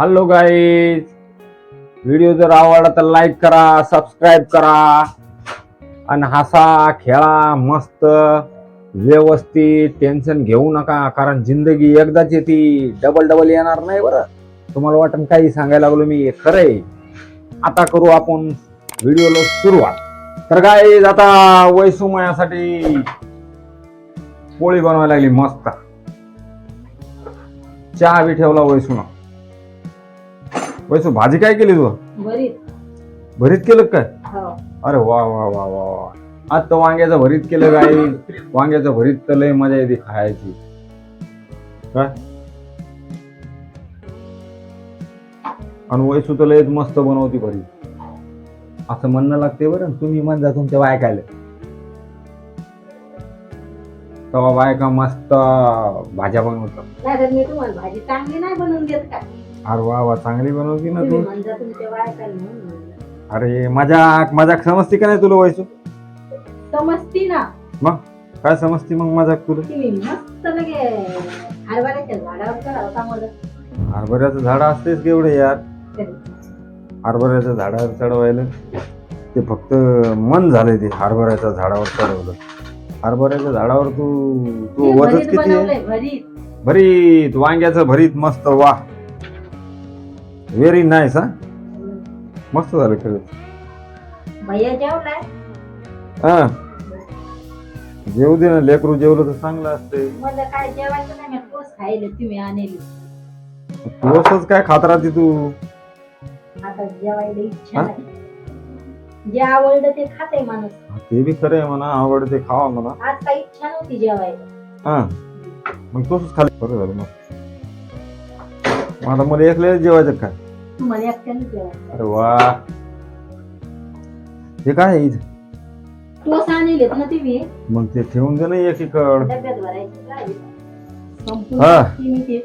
Hello guys video जर आवडला तर लाईक करा सबस्क्राईब करा. आणि हसा खेळा मस्त व्यवस्थित टेन्शन घेऊ नका कारण जिंदगी एकदाच येते. डबल डबल येणार नाही बरं. तुम्हाला वाटण काही सांगायला लागलो मी. हे खरंय. आता करू आपण व्हिडिओला सुरुवात. तर गाईज आता वैसुमयासाठी पोळी बनवायला लागली मस्त. चहा बी ठेवला वैसून. वैसू भाजी काय केली तू? बरीच भरीत केलं का काय? हो. अरे वा वा वा वा वा. आज तर वांग्याचं भरीत केलं काय? वांग्याचं भरीत तर लय मजा येते खायची. काय? आणि वैसू तर लयच मस्त बनवती भरीत. असं म्हणणं लागते बरं तुम्ही म्हणता तुमच्या बायकायला तेव्हा बायका मस्त भाज्या बनवतात. नाही तर मी तुम्हाला भाजी चांगली नाही बनवून देत का? अरे वा वा चांगली बनवती ना तू. म्हणजे तुमच्या. अरे मजाक मजाक समजते का नाही तुला वैसू? समजती ना. काय समजते मग मजाक तुला? तुम्ही मस्त लगे हरभऱ्याच्या झाडावर चढाव का मला. हरभऱ्याचं झाड असतेच केवढे यार? हरभऱ्याच्या झाडावर चढवायला? ते फक्त मन झालंय ते हरभऱ्याच्या झाडावर चढवलं. हरभऱ्याच्या झाडावर तू तू भरीत किती आहे? बनवलंय भरीत. भरीत वांग्याचं भरीत मस्त वा. व्हेरी नाईस हा मस्त झालं खरंच भैया जेवलाय? हा. जेवू दे ना लेकरू जेवलं तर चांगलं असते मला काय जेवायचं नाही मी तोच खायले तुम्ही आणले. तू काय खात राहते तू? आता जेवायला इच्छा हा? नाही. जे आवडलं ते खाते माणूस. ते बी खरं आहे म्हणा आवडते खावा म्हणा. आज काही इच्छा नव्हती जेवायला. हा. मग तोच खाली. बरं झालं मग. मग आता मला एकल्याला जेवायचं काय तुम्हाला एकट्याने जेवायचं. अरे वा. हे काय आहे इथं? तोच आणलेत ना तुम्ही? मग ते ठेवून दे ना एकीकड. डब्यात भरायचे काय? संपूर्ण हा. ते.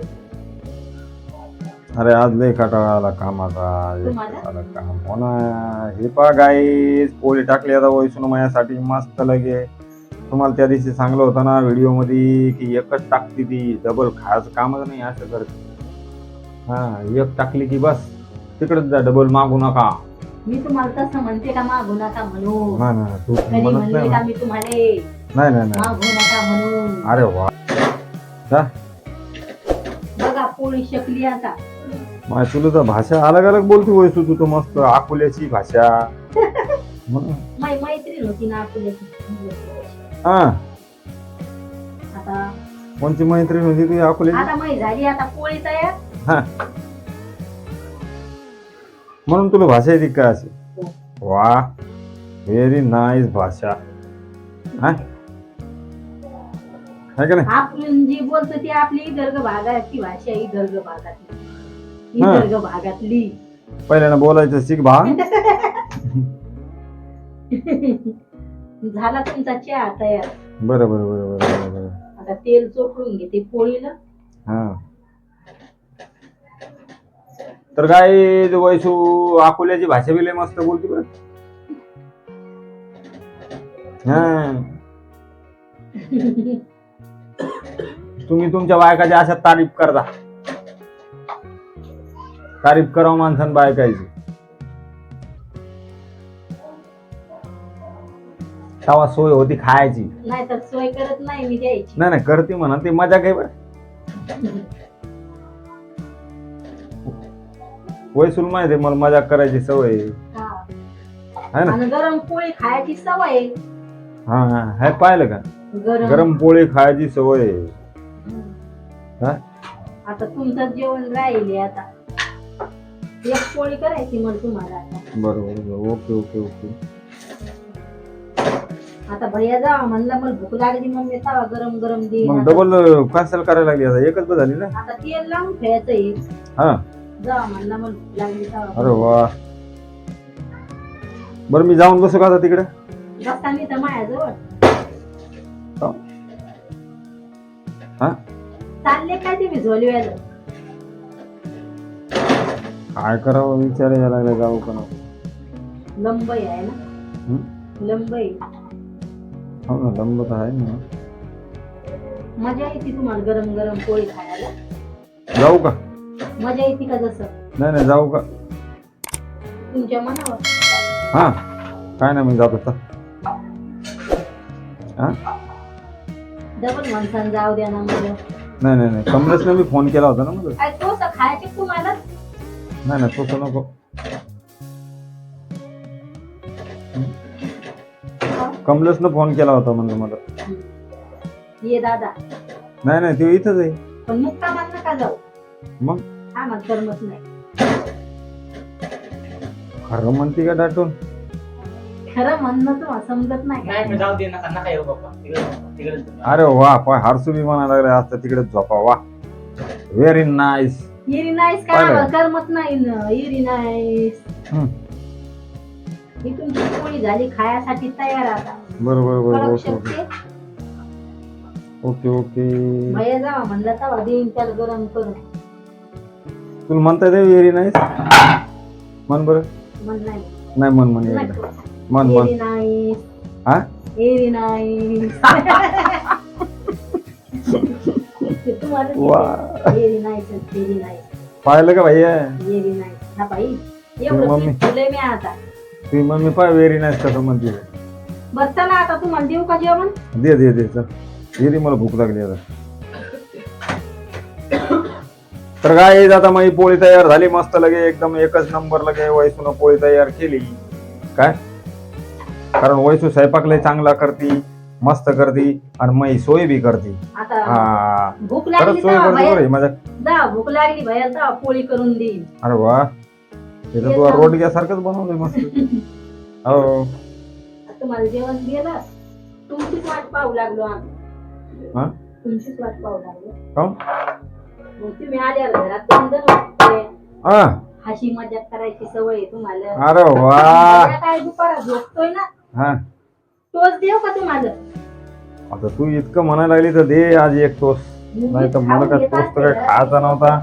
अरे आज लय काटाळा आला कामाचा. तुम्हाला? आला काम. हो ना. हे पा गाईस पोळी टाकली आता वैष्णव माझ्यासाठी मस्त लगे. तुम्हाला त्या दिवशी सांगलं होतं ना व्हिडिओमध्ये की एकच टाकती ती. डबल खायचं कामच नाही असं करते. हा एक टाकली की बस. तिकडेच जा डबल मागू नका. मी तुम्हाला तसं म्हणते का मागू नका म्हणून. ना ना तू कधी म्हणत म्हणले नाही का ना. मी तुम्हाला? नाही नाही नाही. मागू नका म्हणून. अरे वा. जा. बघा पोळी शकली आता. माझ्या तुला तर भाषा अलग अलग बोलते वैसू तू तर मस्त अकोल्याची भाषा. म्हणून. माझी मैत्रीण होती ना आपल्याची हा. आता कोणची मैत्रीण होती तुझी अकोल्याची आता मै झाली आता पोळी तयार. म्हणून तुला भाषा येते काय अशी वा व्हेरी नाईस भाषा हा है का नाही आपण जी बोलतो ती आपली इदर्ग भागाची भाषा आहे, इदर्ग भागातली हा. इदर्ग भागातली पहिल्यानं बोलायचं शिक भा झाला तुमचा चहा तयार बरं बरं बरं बरं बरं बरं आता तेल चोपडून घेते पोळीला हा तर काय वैसू अकोल्याची भाषा बी लय मस्त बोलते बरं. तुम्ही तुमच्या बायकाची अशा तारीफ करता. तारीफ करावं माणसानं बायकायची. तेव्हा सोय होती खायची. नाही तर सोय करत नाही मी द्यायची. नाही नाही करते म्हणा ते मजा काय बरं? वयसून माहिती आहे, मला मजा करायची सवय आहे. हा. है ना आणि गरम पोळी खायची सवय आहे. हा हा हे पाहिलं का गरम गरम पोळी खायची सवय आहे. हा? आता तुमचं जेवण राहिले आता एक पोळी करायची मग तुम्हाला आता बरोबर बरोबर. ओके ओके ओके आता भैया जा म्हणलं मला भूक लागली मग मी तवा गरम गरम देईन मग. डबल कॅन्सल करायला लागली आता एकच बस झाली ना आता तेल लावून एक हा अरे वा. बरं मी जाऊन बसू का आता तिकडे? हो. चालले काय ते करावं? विचार यायला लागला जाऊ का नको लंबई आहे ना? हं? लंबई. हो ना लंब तर आहे ना. मजा येते तुम्हाला गरम गरम पोळी खायला. जाऊ का? मजा येते का जसं? नाही नाही जाऊ का? तुमच्या मनावर. हा काय नाही मी जातो तर हा? डबल जाऊ द्या ना मला नाही नाही नाही कमलेशने मी फोन केला होता ना मला काय तो खायचे तुम्हाला नाही नाही तसं नको. कमलेशनं फोन केला होता म्हणजे मला. ये दादा. नाही नाही ते इथंच आहे. पण जाऊ? मग? हा मग करमत नाही. खरं म्हणते का दाटून खरं म्हणणं तुम्हाला समजत नाही. नाही मी जाऊ दे नका नका येऊ बाप्पा तिकडे तिकडे अरे वा पाय हारसू बी म्हणायला लागले आता तिकडे झोपा वा. व्हेरी नाईस इरी नाहीस काय? आम्हाला करमत नाही न. इरी नाहीस हम्म. ही तुमची पोळी झाली खायासाठी तयार आता. बरोबर बरोबर शकते? Okay okay. भैया जावा म्हणलं तवा देईन त्याला गरम करून. तुला म्हणता येते व्हेरी नाईस म्हण बरं. नाही. नाही म्हण म्हण एकदा नको. म्हण म्हण. एरी नाईस हा? नाईस ते वा नाईस नाईस पाहिलं का नाईस बाई मम्मी. मी आता. ती मम्मी पाय व्हेरी नाईस कसं म्हणते? ते. बस चला आता तुम्हाला देऊ का जेवण? दे दे दे चल. दे मला भूक लागली आता. तर काय आता माझी पोळी तयार झाली. मस्त लगे एकदम एकच नंबर लगे वैसून पोळी तयार केली. काय? कारण वैसू स्वयंपाक लय चांगला करती मस्त करती आणि मै सोय बी करती. आता हा. भूक खरंच लागली सोय तेव्हा करते बरं माझ्या जा भूक लागली भैया जा पोळी करून अरे वा. तिथं तू रोडग्यासारखंच बनवलंय मस्त. हो. तुम्हाला जेवण दिलं तुमचीच वाट पाहू लागलो आम्ही. हा? तुमचीच वाट पाहू लागलो. काहून? मग तुम्ही आल्यावर घरात बंधन वाटते हा. हशी मजाक करायची सवय आहे तुम्हाला. अरे वा. काय दुपारा झोपतोय ना? हा. तोच देव का तुम्हाला? आता तू इतकं म्हणायला लागली तर दे आज एक तोस नाही तर मला काय तोस तर काय खायचा नव्हता.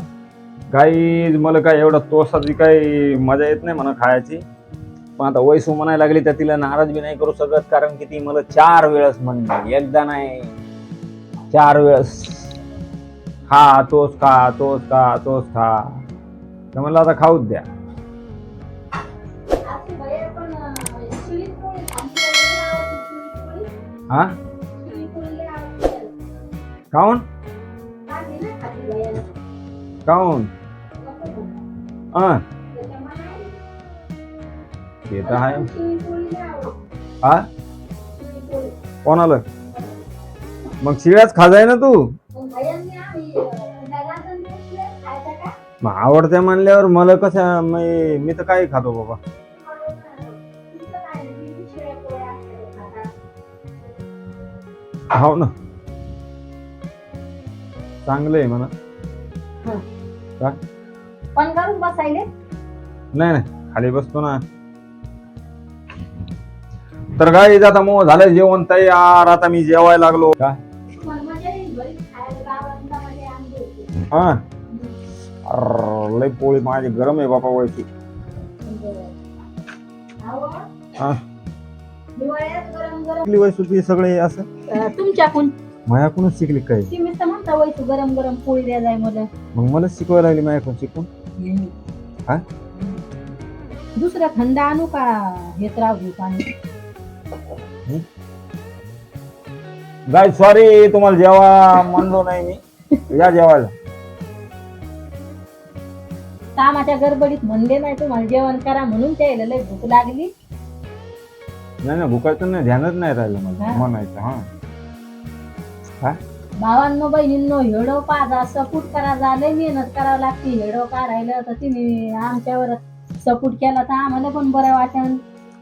काही मला काय एवढा तोसाची काही मजा येत नाही म्हणा खायची. पण आता वैसू म्हणायला लागली तर तिला नाराज बी नाही करू शकत कारण की ती मला चार वेळेस म्हणली. एकदा नाही. चार वेळेस. खा तोच खा तोच खा तोच खा. तर म्हणलं आता खाऊच द्या. हा? काऊन? काऊन? अ ते तर आहे. हा? कोणाला? मग शिळ्याच खाजाय ना तू. मग आवडत्या म्हणल्यावर मला कसं मी मी तर काही खातो बाबा. काय मी. हो ना. चांगलं आहे म्हणा. पण करून बसायले? नाही नाही. खाली बसतो ना. तर काय आता मग झालं जेवण तयार. आता मी जेवायला लागलो. काय मजा येईल खायला मध्ये होती. हा. अर्र, लय पोळी माझी गरम आहे बापा वयची अहो, हा? हिवाळ्यात गरम गरम शिकली वयसू ती सगळे असं? अं, तुमच्याकून. मायाकडूनच शिकली काय? तर म्हणता गरम गरम पोळी द्या जाय मला. मग मला शिकवायला लागली मायाकडून शिकून? हा? दुसरं थंड आणू का? हेच राहू देऊ पाणी. गाय सॉरी तुम्हाला जेवा म्हणलो नाही मी. या जेवायला. कामाच्या गडबडीत म्हणले नाही तुम्हाला जेवण करा म्हणून त्याला लय भूक लागली. नाही नाही भुकायचं नाही ध्यानच नाही राहिलं मला हा? म्हणायचं हा. भावांनो बहिणींनो हेडो पाजा सपोर्ट करा झाले मेहनत करावं लागते. हेडो काढायला तर तिने आमच्यावर सपोर्ट केला तर आम्हाला पण बरं वाटेल.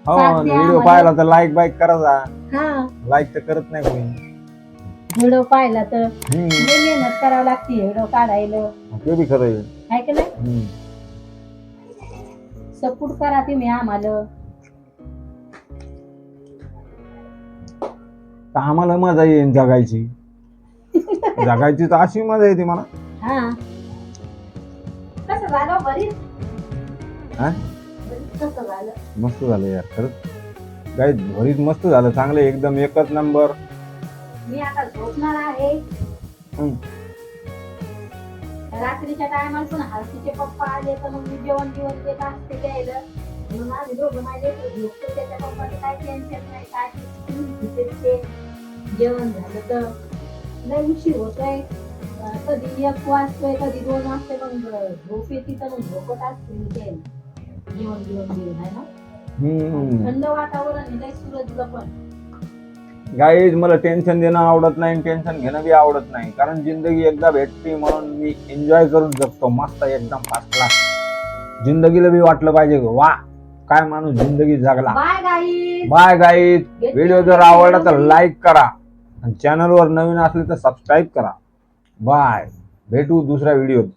हो व्हिडिओ आम्हाला. पाहिला तर लाईक बाईक करा जा. हा. लाईक तर करत नाही कोणी. हेडो पाहिला तर हम्म, लय मेहनत करावं लागते हेडो काढायला ते बी खरं आहे. आहे की नाही? हम्म. सपोर्ट करा तुम्ही आम्हाला. तर आम्हाला मजा येईन जगायची. जगायची तर अशी मजा येते मला. हा. कसं झालं बरीच हा? बरीच कसं झालं? मस्त झालं यार खरंच. काय भरीत मस्त झालं चांगलं एकदम एकच नंबर मी आता झोपणार आहे. हम्म. रात्रीच्या टायमाला पण हर्षीचे पप्पा आले तर मग मी जेवण जेवण देत असते द्यायला मग आम्ही दोघं माझे झोपतो त्याच्या पप्पाचं काय टेन्शन नाही काय ते जेवण झालं तर लय उशीर होतोय. कधी एक वाजतोय कधी दोन वाजतोय मग झोप येते तर मग झोपत असते मी ते जेवण जेवण घेऊन आहे ना? थंड वातावरण आहे लय सूरजला पण. गाईज मला टेन्शन देणं आवडत नाही टेन्शन घेणं बी आवडत नाही. कारण जिंदगी एकदा भेटते म्हणून मी एन्जॉय करून जगतो. मस्त एकदम फर्स्ट क्लास जिंदगीला बी वाटलं पाहिजे वा काय माणूस जिंदगी जगला. बाय गाईज व्हिडिओ जर आवडला तर लाईक करा. आणि चॅनलवर नवीन असले तर सबस्क्राईब करा. बाय भेटू दुसऱ्या व्हिडिओत